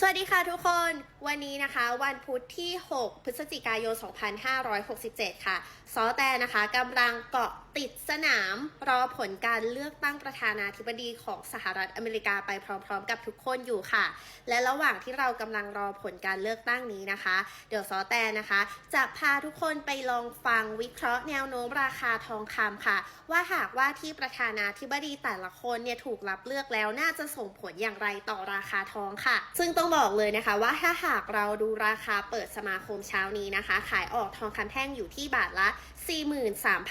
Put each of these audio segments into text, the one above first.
สวัสดีค่ะทุกคนวันนี้นะคะวันพุธที่ 6 พฤศจิกายน 2567 ค่ะซอแต่นะคะกำลังเกาะติดสนามรอผลการเลือกตั้งประธานาธิบดีของสหรัฐอเมริกาไปพร้อมๆ กับทุกคนอยู่ค่ะ และระหว่างที่เรากำลังรอผลการเลือกตั้งนี้นะคะ เดี๋ยวซอแต่นะคะ จะพาทุกคนไปลองฟังวิเคราะห์แนวโน้มราคาทองคำค่ะ ว่าหากว่าที่ประธานาธิบดีแต่ละคนเนี่ยถูกรับเลือกแล้วน่าจะส่งผลอย่างไรต่อราคาทองค่ะ ซึ่งต้องบอกเลยนะคะว่าถ้าหากเราดูราคาเปิดสมาคมเช้านี้นะคะ ขายออกทองคำแท่งอยู่ที่บาทละ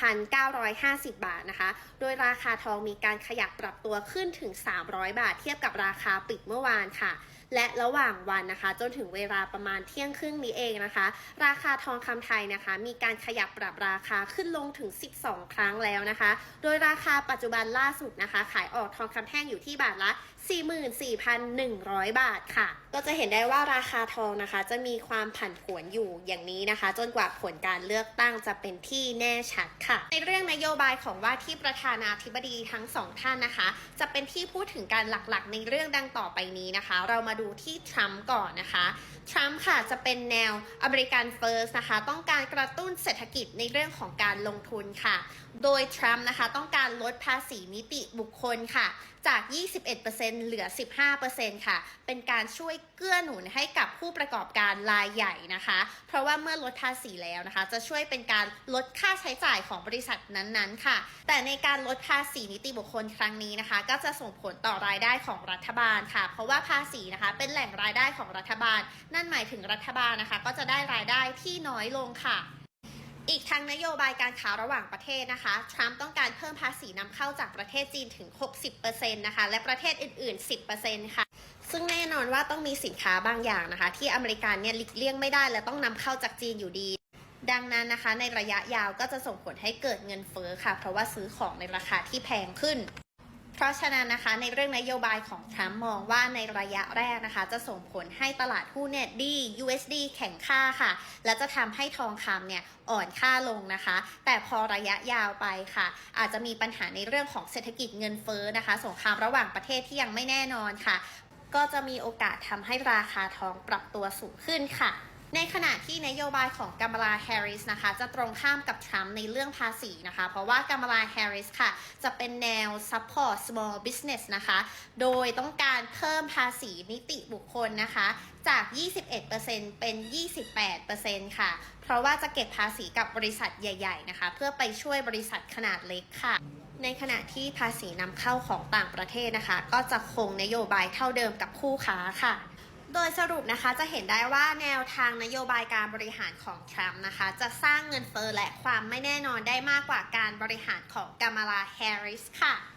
43,950 บาทนะคะ โดยราคาทองมีการขยับปรับตัวขึ้นถึง 300 บาท เทียบกับราคาปิดเมื่อวานค่ะ และระหว่างวันนะคะ จนถึงเวลาประมาณเที่ยงครึ่งนี้เองนะคะ ราคาทองคำไทยนะคะ มีการขยับปรับราคาขึ้นลงถึง 12 ครั้งแล้วนะคะ โดยราคาปัจจุบันล่าสุดนะคะ ขายออกทองคำแท่งอยู่ที่บาทละ 44,100 บาทค่ะ ก็จะเห็นได้ว่าราคาทองนะคะ จะมีความผันผวนอยู่อย่างนี้นะคะ จนกว่าผลการเลือกตั้งจะเป็นที่แน่ชัดค่ะ ในเรื่องนโยบายของว่าที่ประธานาธิบดีทั้งสองท่านนะคะ จะเป็นที่พูดถึงการหลักๆ ในเรื่องดังต่อไปนี้นะคะ เรามาดูที่ทรัมป์ก่อนนะคะทรัมป์ค่ะจะเป็นแนวอเมริกันเฟิร์สนะคะ ต้องการกระตุ้นเศรษฐกิจในเรื่องของการลงทุนค่ะ โดยทรัมป์นะคะต้องการลดภาษีนิติบุคคลค่ะ จาก 21%เหลือ 15%ค่ะ เป็นการช่วยเกื้อหนุนให้กับผู้ประกอบการรายใหญ่นะคะ เพราะว่าเมื่อลดภาษีแล้วนะคะ จะช่วยเป็นการลดค่าใช้จ่ายของบริษัทนั้นๆ ค่ะ แต่ในการลดภาษีนิติบุคคลครั้งนี้นะคะ ก็จะส่งผลต่อรายได้ของรัฐบาลค่ะ เพราะว่าภาษีนะคะเป็นแหล่งรายได้ของรัฐบาล นั่นหมายถึงรัฐบาลนะคะ ก็จะได้รายได้ที่น้อยลงค่ะอีกทั้งนโยบายการค้าระหว่างประเทศนะคะ ทรัมป์ต้องการเพิ่มภาษีนำเข้าจากประเทศจีนถึง 60%นะคะ และประเทศอื่น ๆ 10%ค่ะ ซึ่งแน่นอนว่าต้องมีสินค้าบางอย่างนะคะ ที่อเมริกันเนี่ยหลีกเลี่ยงไม่ได้และต้องนำเข้าจากจีนอยู่ดี ดังนั้นนะคะ ในระยะยาวก็จะส่งผลให้เกิดเงินเฟ้อค่ะ เพราะว่าซื้อของในราคาที่แพงขึ้น เพราะฉะนั้นนะคะ ในเรื่องนโยบายของทรัมป์มองว่าในระยะแรกนะคะ จะส่งผลให้ตลาดหุ้นเนี่ยดี USD แข็งค่าค่ะ และจะทำให้ทองคำเนี่ยอ่อนค่าลงนะคะ แต่พอระยะยาวไปค่ะ อาจจะมีปัญหาในเรื่องของเศรษฐกิจเงินเฟ้อนะคะ สงครามระหว่างประเทศที่ยังไม่แน่นอนค่ะ ก็จะมีโอกาสทำให้ราคาทองปรับตัวสูงขึ้นค่ะ ในขณะที่นโยบายของกัมลาแฮร์ริสนะคะ จะตรงข้ามกับทรัมป์ในเรื่องภาษีนะคะ เพราะว่ากัมลาแฮร์ริสค่ะ จะเป็นแนว support small business นะคะ โดยต้องการเพิ่มภาษีนิติบุคคลนะคะ จาก 21%เป็น 28%ค่ะ เพราะว่าจะเก็บภาษีกับบริษัทใหญ่ ๆ นะคะ เพื่อไปช่วยบริษัทขนาดเล็กค่ะ ในขณะที่ภาษีนำเข้าของต่างประเทศนะคะ ก็จะคงนโยบายเท่าเดิมกับคู่ค้าค่ะ โดยสรุปนะคะจะเห็นได้ว่าแนวทางนโยบายการบริหารของทรัมป์นะคะ จะสร้างเงินเฟ้อและความไม่แน่นอนได้มากกว่าการบริหารของกามาลาแฮร์ริสค่ะ